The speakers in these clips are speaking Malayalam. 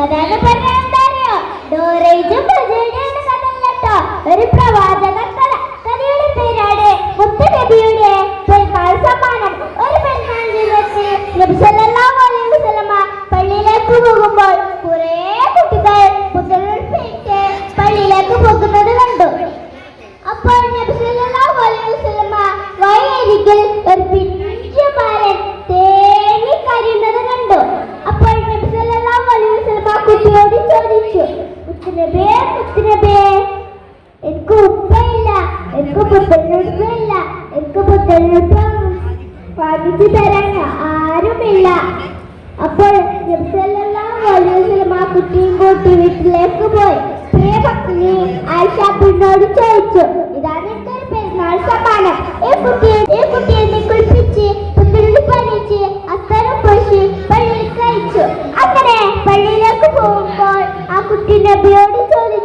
കഥ പറഞ്ഞാൽ എന്താ അറിയോ ഡോറേജും പ്രജയുടെയാണ് ഒരു പ്രവാചക കഥ കഥയുടെ പേരാണ് മുത്ത നബിയുടെ പെരുന്നാൾ സമ്മാനം. ഒരു പെരുന്നാൾ ദിവസത്തിൽ നബി സല്ലല്ലാഹു അലൈഹി വസല്ലമ പള്ളിയിലേക്ക് പോകുമ്പോൾ കുറേ കുട്ടികൾ പുത്തലുൾപ്പെട്ട് പള്ളിയിലേക്ക് പോകുന്നത് കണ്ടു. അപ്പോൾ നബി സല്ലല്ലാഹു അലൈഹി വസല്ലമ വഴിയരികിൽ ഒരു പിഞ്ചു ബാലൻ തേങ്ങി കരയുന്നത് കണ്ടു അപ്പോൾ നബി സല്ലല്ലാഹു അലൈഹി വസല്ലമ കുട്ടിയോട് ചോദിച്ചു മുത്തുനബിയെ എനിക്ക് ഉപ്പയില്ല എനിക്ക് പുത്തനുടുപ്പില്ല എനിക്ക് പുത്തനുടുപ്പ് വാങ്ങിച്ചു തരാൻ ആരുമില്ല. അപ്പോൾ ആ കുട്ടിയും കൂട്ടി വീട്ടിലേക്ക് പോയി. ആയിഷ ചോദിച്ചു ഇതാണ് ഈ ഈ കുട്ടിയെ കുളിപ്പിച്ച് അങ്ങനെ പള്ളിയിലേക്ക് പോകുമ്പോൾ ആ കുട്ടി നബിയോട്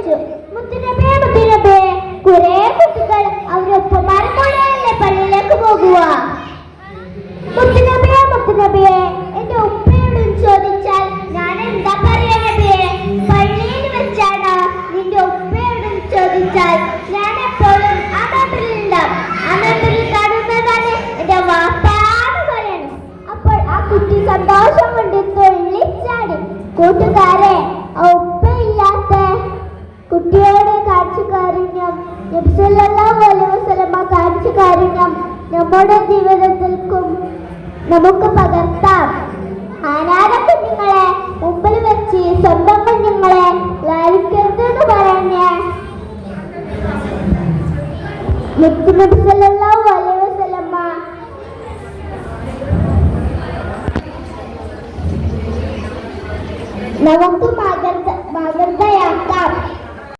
ചോദിച്ചു മുത്തുനബിയെ മുത്തുനബിയെ കുറെ കുട്ടികൾ അവരൊപ്പം കൂടെയല്ലേ പള്ളിയിലേക്ക് പോകുക? മുത്തുനബിയെ മുത്തുനബിയെ എന്റെ ഉപ്പയോട് ചോദിച്ചാൽ ഞാൻ എന്താ പറയാ പള്ളിയിൽ വെച്ചാണ് നിന്റെ ഉപ്പയോട് ചോദിച്ചാൽ ഞാൻ എപ്പോഴും ആ മേപ്പിലുണ്ടാവും ആ മേപ്പിൽ കാണുന്നതാണ് എന്റെ വാപ്പാന്ന് പറയണം. അപ്പോൾ ആ കുട്ടി സന്തോഷം കൊണ്ട് തുള്ളിച്ചാടി. കൂട്ടുകാരെ ആ ഉപ്പയില്ലാത്ത കുട്ടിയോട് കാഴ്ച കാരുണ്യം. വസല്ലമ കാഴ്ച കാരുണ്യം. നമ്മുടെ ജീവിതത്തിൽക്കും നമുക്ക് പകർത്താം. ആനാര കുഞ്ഞുങ്ങളെ മുമ്പിൽ വെച്ച് സ്വന്തം കുഞ്ഞുങ്ങളെ ലാലിക്കരുത് എന്ന് പറഞ്ഞ മുത്തുനബി സല്ലല്ലാഹു അലൈഹി വസല്ലമ നമുക്ക്